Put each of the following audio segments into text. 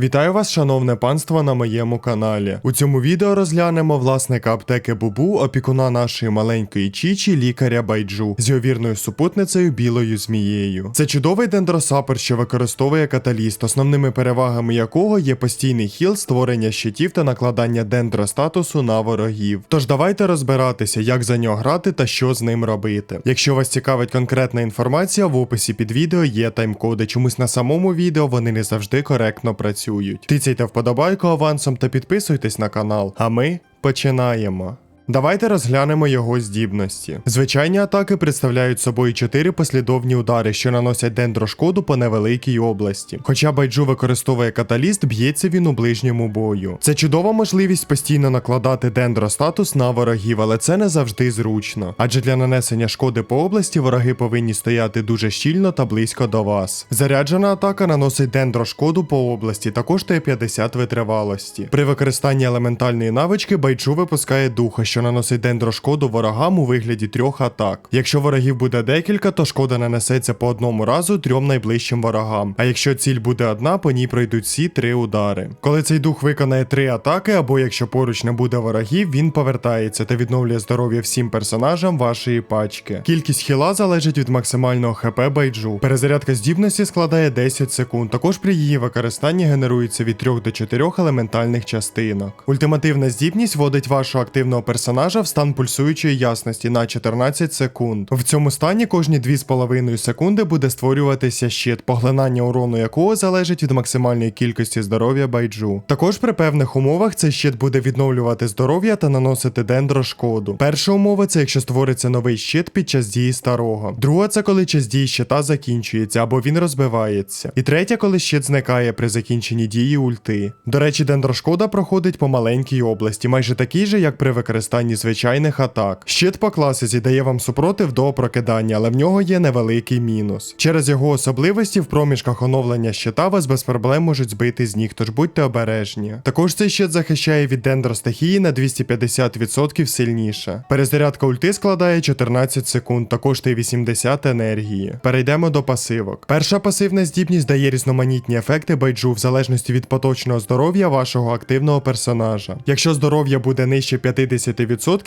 Вітаю вас, шановне панство, на моєму каналі. У цьому відео розглянемо власника аптеки Бубу, опікуна нашої маленької Чічі, лікаря Байджу з його вірною супутницею білою змією. Це чудовий дендросапер, що використовує каталіст, основними перевагами якого є постійний хіл, створення щитів та накладання дендростатусу на ворогів. Тож давайте розбиратися, як за нього грати та що з ним робити. Якщо вас цікавить конкретна інформація, в описі під відео є таймкоди. Чомусь на самому відео вони не завжди коректно працюють. Тицяйте вподобайку авансом та підписуйтесь на канал. А ми починаємо. Давайте розглянемо його здібності. Звичайні атаки представляють собою чотири послідовні удари, що наносять дендрошкоду по невеликій області. Хоча байджу використовує каталіст, б'ється він у ближньому бою. Це чудова можливість постійно накладати дендростатус на ворогів, але це не завжди зручно. Адже для нанесення шкоди по області вороги повинні стояти дуже щільно та близько до вас. Заряджена атака наносить дендрошкоду по області та коштує 50 витривалості. При використанні елементальної навички байджу випускає духа, що наносить дендрошкоду ворогам у вигляді трьох атак. Якщо ворогів буде декілька, то шкода нанесеться по одному разу трьом найближчим ворогам. А якщо ціль буде одна, по ній пройдуть всі три удари. Коли цей дух виконає три атаки, або якщо поруч не буде ворогів, він повертається та відновлює здоров'я всім персонажам вашої пачки. Кількість хіла залежить від максимального хп байджу. Перезарядка здібності складає 10 секунд. Також при її використанні генерується від 3 до 4 елементальних частинок. Ультимативна здібність вводить вашого активного персонажа в стан пульсуючої ясності на 14 секунд. В цьому стані кожні 2,5 секунди буде створюватися щит, поглинання урону якого залежить від максимальної кількості здоров'я байджу. Також при певних умовах цей щит буде відновлювати здоров'я та наносити дендрошкоду. Перша умова це якщо створиться новий щит під час дії старого. Друга це коли час дії щита закінчується або він розбивається. І третя, коли щит зникає при закінченні дії ульти. До речі, дендрошкода проходить по маленькій області, майже такий же, як при використанні звичайних атак. Щит по класиці дає вам супротив до прокидання, але в нього є невеликий мінус. Через його особливості в проміжках оновлення щита вас без проблем можуть збити з ніг, тож будьте обережні. Також цей щит захищає від дендростихії на 250% сильніше. Перезарядка ульти складає 14 секунд та коштує 80 енергії. Перейдемо до пасивок. Перша пасивна здібність дає різноманітні ефекти байджу в залежності від поточного здоров'я вашого активного персонажа. Якщо здоров'я буде нижче 50%,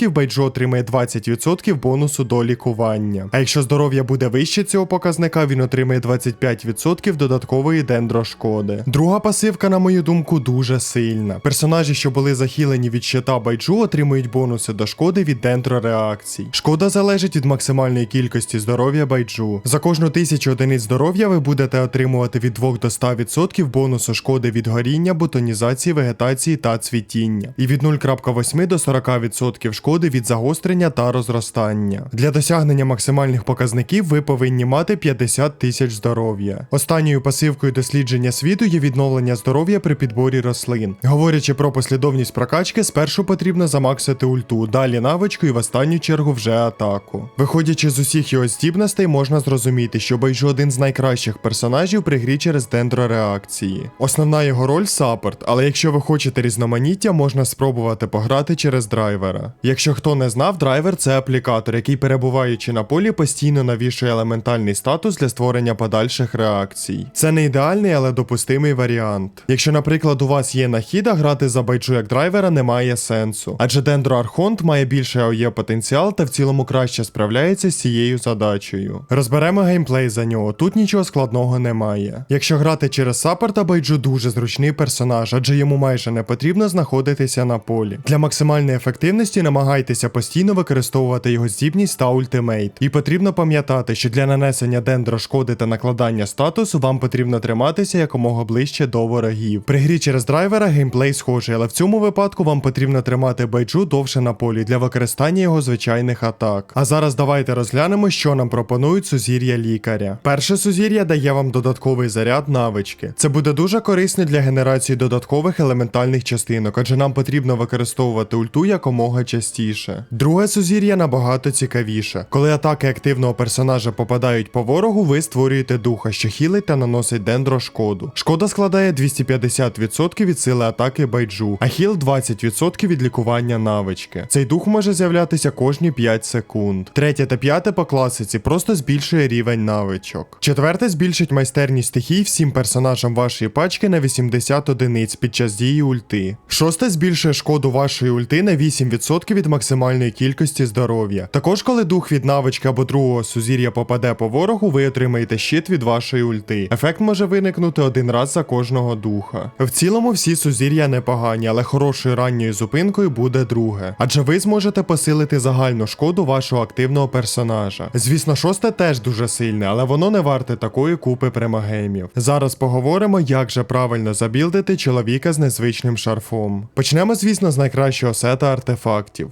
байджу отримає 20% бонусу до лікування. А якщо здоров'я буде вище цього показника, він отримає 25% додаткової дендрошкоди. Друга пасивка, на мою думку, дуже сильна. Персонажі, що були захилені від щита байджу, отримують бонуси до шкоди від дендрореакцій. Шкода залежить від максимальної кількості здоров'я байджу. За кожну тисячу одиниць здоров'я ви будете отримувати від 2 до 100% бонусу шкоди від горіння, бутонізації, вегетації та цвітіння. І від 0,8 до 40% шкоди від загострення та розростання. Для досягнення максимальних показників ви повинні мати 50 тисяч здоров'я. Останньою пасивкою дослідження світу є відновлення здоров'я при підборі рослин. Говорячи про послідовність прокачки, спершу потрібно замаксити ульту, далі навичку і в останню чергу вже атаку. Виходячи з усіх його здібностей, можна зрозуміти, що Байджу один з найкращих персонажів при грі через дендрореакції. Основна його роль саппорт, але якщо ви хочете різноманіття, можна спробувати пограти через драйвера. Якщо хто не знав, драйвер це аплікатор, який перебуваючи на полі, постійно навішує елементальний статус для створення подальших реакцій. Це не ідеальний, але допустимий варіант. Якщо, наприклад, у вас є нахіда, грати за байджу як драйвера не має сенсу, адже Дендро Архонт має більше АОЄ потенціал та в цілому краще справляється з цією задачею. Розберемо геймплей за нього. Тут нічого складного немає. Якщо грати через саппорта, байджу дуже зручний персонаж, адже йому майже не потрібно знаходитися на полі. Для максимальної ефективності намагайтеся постійно використовувати його здібність та ультимейт. І потрібно пам'ятати, що для нанесення дендро шкоди та накладання статусу вам потрібно триматися якомога ближче до ворогів. При грі через драйвера геймплей схожий, але в цьому випадку вам потрібно тримати байджу довше на полі для використання його звичайних атак. А зараз давайте розглянемо, що нам пропонують сузір'я лікаря. Перше сузір'я дає вам додатковий заряд навички. Це буде дуже корисно для генерації додаткових елементальних частинок, адже нам потрібно використовувати ульту якомога якомога частіше. Друге сузір'я набагато цікавіше. Коли атаки активного персонажа попадають по ворогу, ви створюєте духа, що хілить та наносить дендро шкоду. Шкода складає 250% від сили атаки байджу, а хіл 20% від лікування навички. Цей дух може з'являтися кожні 5 секунд. Третє та п'яте по класиці просто збільшує рівень навичок. Четверте збільшить майстерність стихій всім персонажам вашої пачки на 80 одиниць під час дії ульти. Шосте збільшує шкоду вашої ульти на 8% від максимальної кількості здоров'я. Також, коли дух від навички або другого сузір'я попаде по ворогу, ви отримаєте щит від вашої ульти. Ефект може виникнути один раз за кожного духа. В цілому всі сузір'я непогані, але хорошою ранньою зупинкою буде друге. Адже ви зможете посилити загальну шкоду вашого активного персонажа. Звісно, шосте теж дуже сильне, але воно не варте такої купи примагеймів. Зараз поговоримо, як же правильно забілдити чоловіка з незвичним шарфом. Почнемо, звісно, з найкращого сета артефактів.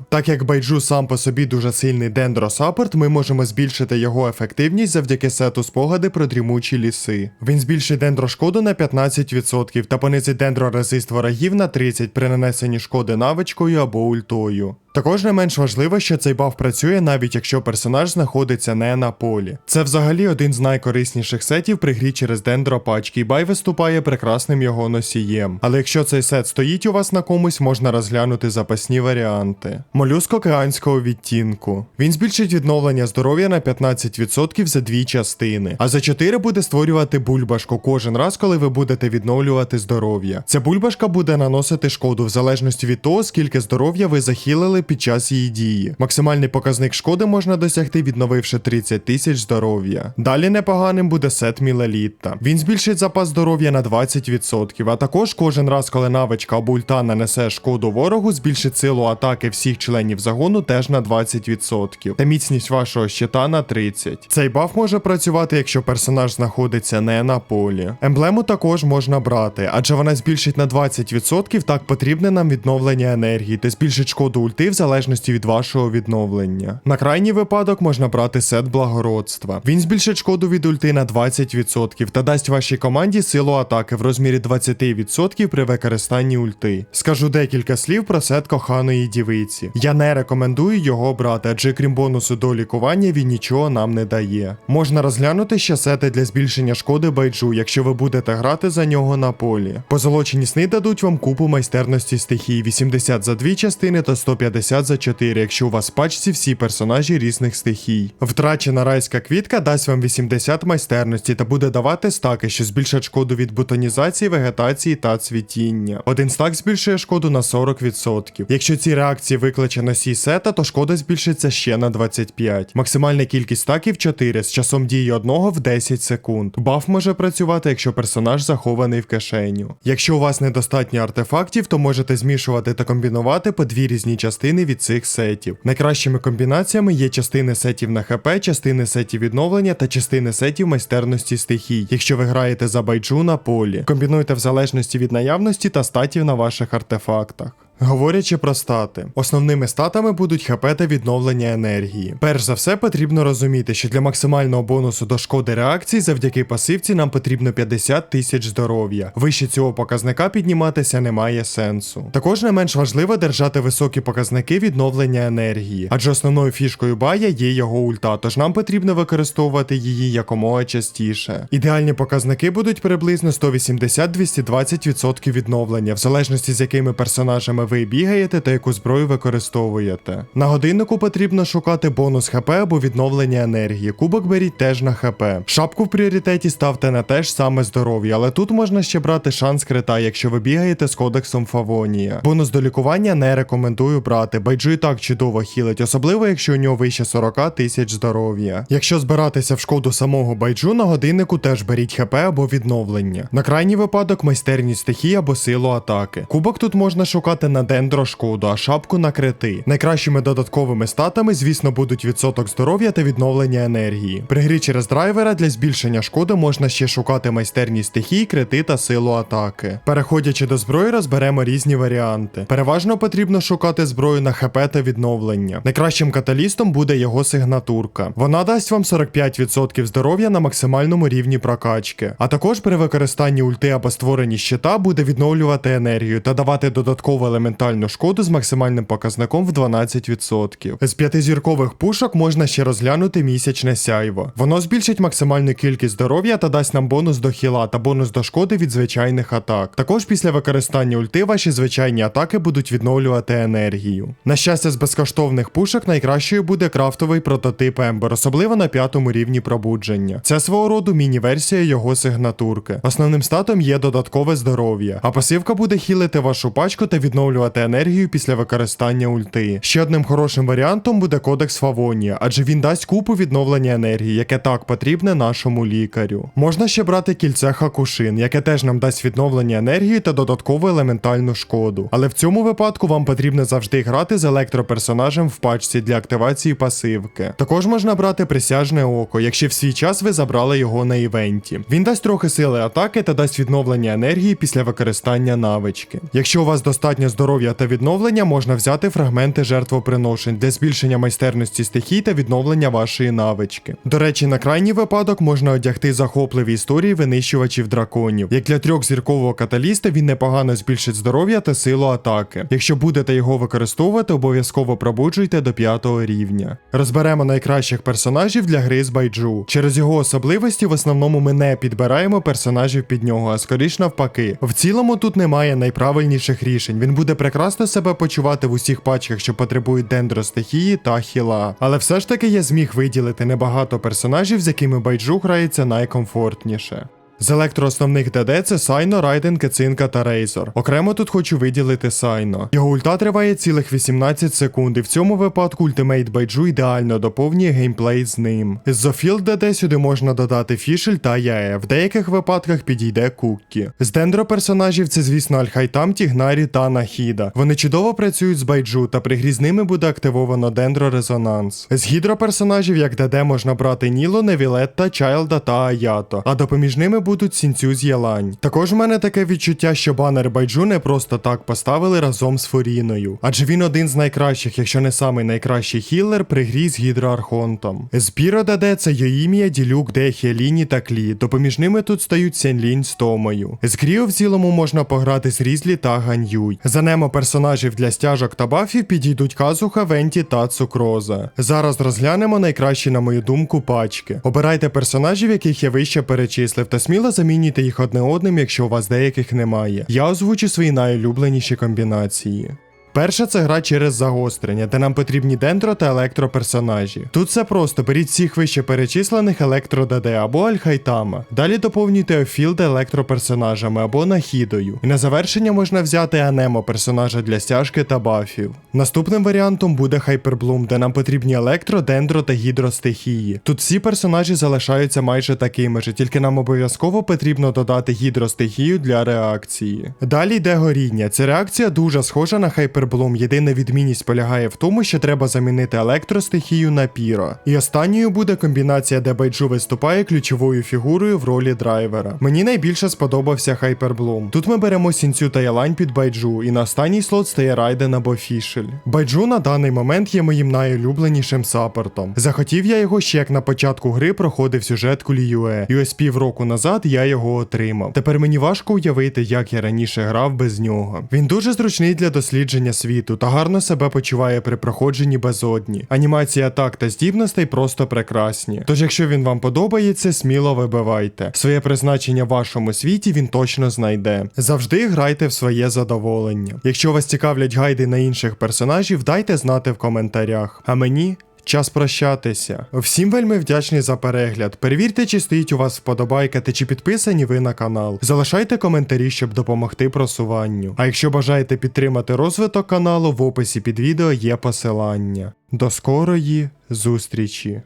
Так як байджу сам по собі дуже сильний дендросаппорт, ми можемо збільшити його ефективність завдяки сету спогади про дрімучі ліси. Він збільшить дендрошкоду на 15% та понизить дендрорезист ворогів на 30% при нанесенні шкоди навичкою або ультою. Також не менш важливо, що цей баф працює навіть якщо персонаж знаходиться не на полі. Це взагалі один з найкорисніших сетів при грі через дендро пачки, бай виступає прекрасним його носієм. Але якщо цей сет стоїть у вас на комусь, можна розглянути запасні варіанти. Молюск океанського відтінку. Він збільшить відновлення здоров'я на 15% за дві частини, а за 4 буде створювати бульбашку кожен раз, коли ви будете відновлювати здоров'я. Ця бульбашка буде наносити шкоду в залежності від того, скільки здоров'я ви захилили під час її дії. Максимальний показник шкоди можна досягти, відновивши 30 тисяч здоров'я. Далі непоганим буде сет Мілелітта. Він збільшить запас здоров'я на 20%, а також кожен раз, коли навичка або ульта нанесе шкоду ворогу, збільшить силу атаки всіх членів загону теж на 20%, та міцність вашого щита на 30%. Цей баф може працювати, якщо персонаж знаходиться не на полі. Емблему також можна брати, адже вона збільшить на 20% так потрібне нам відновлення енергії та збільшить шкоду ульти в залежності від вашого відновлення. На крайній випадок можна брати сет благородства. Він збільшить шкоду від ульти на 20% та дасть вашій команді силу атаки в розмірі 20% при використанні ульти. Скажу декілька слів про сет коханої дівиці. Я не рекомендую його брати, адже крім бонусу до лікування він нічого нам не дає. Можна розглянути ще сети для збільшення шкоди байджу, якщо ви будете грати за нього на полі. Позолочені сни дадуть вам купу майстерності стихій 80 за дві частини та 150 за 4, якщо у вас в пачці всі персонажі різних стихій. Втрачена райська квітка дасть вам 80 майстерності та буде давати стаки, що збільшать шкоду від бутонізації, вегетації та цвітіння. Один стак збільшує шкоду на 40%. Якщо ці реакції викличе носій сета, то шкода збільшиться ще на 25. Максимальна кількість стаків 4 з часом дії одного в 10 секунд. Баф може працювати, якщо персонаж захований в кишеню. Якщо у вас недостатньо артефактів, то можете змішувати та комбінувати по дві різні частини від цих сетів. Найкращими комбінаціями є частини сетів на ХП, частини сетів відновлення та частини сетів майстерності стихій, якщо ви граєте за байджу на полі. Комбінуйте в залежності від наявності та статів на ваших артефактах. Говорячи про стати, основними статами будуть ХП та відновлення енергії. Перш за все, потрібно розуміти, що для максимального бонусу до шкоди реакцій завдяки пасивці нам потрібно 50 тисяч здоров'я. Вище цього показника підніматися немає сенсу. Також не менш важливо держати високі показники відновлення енергії, адже основною фішкою бая є його ульта, тож нам потрібно використовувати її якомога частіше. Ідеальні показники будуть приблизно 180-220% відновлення, в залежності з якими персонажами ви бігаєте та яку зброю використовуєте. На годиннику потрібно шукати бонус ХП або відновлення енергії. Кубок беріть теж на ХП. Шапку в пріоритеті ставте на те ж саме здоров'я, але тут можна ще брати шанс крита, якщо ви бігаєте з кодексом Фавонія. Бонус до лікування не рекомендую брати, байджу і так чудово хілить, особливо якщо у нього вище 40 тисяч здоров'я. Якщо збиратися в шкоду самого байджу, на годиннику теж беріть ХП або відновлення. На крайній випадок майстерність стихії або силу атаки. Кубок тут можна шукати на дендро шкоду, а шапку на крити. Найкращими додатковими статами, звісно, будуть відсоток здоров'я та відновлення енергії. При грі через драйвера для збільшення шкоди можна ще шукати майстерність стихій, крити та силу атаки. Переходячи до зброї, розберемо різні варіанти. Переважно потрібно шукати зброю на ХП та відновлення. Найкращим каталістом буде його сигнатурка. Вона дасть вам 45% здоров'я на максимальному рівні прокачки. А також при використанні ульти або створенні щита буде відновлювати енергію та давати додаткову елементарну елементальну шкоду з максимальним показником в 12%. З п'ятизіркових пушок можна ще розглянути місячне сяйво. Воно збільшить максимальну кількість здоров'я та дасть нам бонус до хіла та бонус до шкоди від звичайних атак. Також після використання ульти ваші звичайні атаки будуть відновлювати енергію. На щастя, з безкоштовних пушок найкращою буде крафтовий прототип Ембер, особливо на п'ятому рівні пробудження. Це свого роду міні-версія його сигнатурки. Основним статом є додаткове здоров'я, а пасивка буде хілити вашу пачку та відновлювати енергію після використання ульти. Ще одним хорошим варіантом буде кодекс Фавонія, адже він дасть купу відновлення енергії, яке так потрібне нашому лікарю. Можна ще брати кільце Хакушин, яке теж нам дасть відновлення енергії та додаткову елементальну шкоду. Але в цьому випадку вам потрібно завжди грати з електроперсонажем в пачці для активації пасивки. Також можна брати присяжне око, якщо в свій час ви забрали його на івенті. Він дасть трохи сили атаки та дасть відновлення енергії після використання навички. Якщо у вас достатньо здоров'я та відновлення, можна взяти фрагменти жертвоприношень для збільшення майстерності стихій та відновлення вашої навички. До речі, на крайній випадок можна одягти захопливі історії винищувачів драконів. Як для трьохзіркового каталіста він непогано збільшить здоров'я та силу атаки. Якщо будете його використовувати, обов'язково пробуджуйте до п'ятого рівня. Розберемо найкращих персонажів для гри з байджу. Через його особливості в основному ми не підбираємо персонажів під нього, а скоріш навпаки. В цілому тут немає найправильніших рішень. Він буде прекрасно себе почувати в усіх пачках, що потребують дендростихії та хіла. Але все ж таки я зміг виділити небагато персонажів, з якими байджу грається найкомфортніше. З електроосновних ДД це Сайно, Райден, Кецинка та Рейзор. Окремо тут хочу виділити Сайно. Його ульта триває цілих 18 секунд, і в цьому випадку ультимейт Байджу ідеально доповнює геймплей з ним. З Зофілд ДД сюди можна додати Фішель та Яе. В деяких випадках підійде Куккі. З дендро персонажів це, звісно, Альхайтам, Тігнарі та Нахіда. Вони чудово працюють з байджу, та при грі з ними буде активовано дендро резонанс. З гідроперсонажів, як ДД, можна брати Ніло, Невілетта, Чайлда та Аято, а допоміжними будуть Сінцю з Єлань. Також в мене таке відчуття, що банер байджу не просто так поставили разом з Форіною, адже він один з найкращих, якщо не самий найкращий хіллер при грі з гідроархонтом. З Піро ДД це Йоїмія, Ділюк, Дехі, Ліні та Клі. Допоміжними тут стають Сенлінь з Томою. З Кріо в цілому можна пограти з Різлі та Ганьюй. За немо персонажів для стяжок та бафів підійдуть Казуха, Венті та Цукроза. Зараз розглянемо найкращі, на мою думку, пачки. Обирайте персонажів, яких я вище перечислив, та сміло замінюйте їх одне одним, якщо у вас деяких немає. Я озвучу свої найулюбленіші комбінації. Перша це гра через загострення, де нам потрібні дендро та електроперсонажі. Тут все просто беріть всіх вище перечислених електро ДД або Альхайтама. Далі доповнюйте Офілда електроперсонажами або Нахідою. І на завершення можна взяти Анемо персонажа для стяжки та бафів. Наступним варіантом буде Хайперблум, де нам потрібні електро, дендро та гідростихії. Тут всі персонажі залишаються майже такими ж, тільки нам обов'язково потрібно додати гідростихію для реакції. Далі йде горіння. Ця реакція дуже схожа на Хайперблум. Єдина відмінність полягає в тому, що треба замінити електростихію на піро. І останньою буде комбінація, де Байджу виступає ключовою фігурою в ролі драйвера. Мені найбільше сподобався Хайперблум. Тут ми беремо сінцю та ялань під Байджу, і на останній слот стає Райден або Фішель. Байджу на даний момент є моїм найулюбленішим саппортом. Захотів я його ще як на початку гри проходив сюжет Куліюе, і ось півроку назад я його отримав. Тепер мені важко уявити, як я раніше грав без нього. Він дуже зручний для дослідження світу та гарно себе почуває при проходженні безодні. Анімація атак та здібностей просто прекрасні. Тож, якщо він вам подобається, сміло вибивайте. Своє призначення в вашому світі він точно знайде. Завжди грайте в своє задоволення. Якщо вас цікавлять гайди на інших персонажів, дайте знати в коментарях. А мені. Час прощатися. Всім вельми вдячний за перегляд. Перевірте, чи стоїть у вас вподобайка та чи підписані ви на канал. Залишайте коментарі, щоб допомогти просуванню. А якщо бажаєте підтримати розвиток каналу, в описі під відео є посилання. До скорої зустрічі!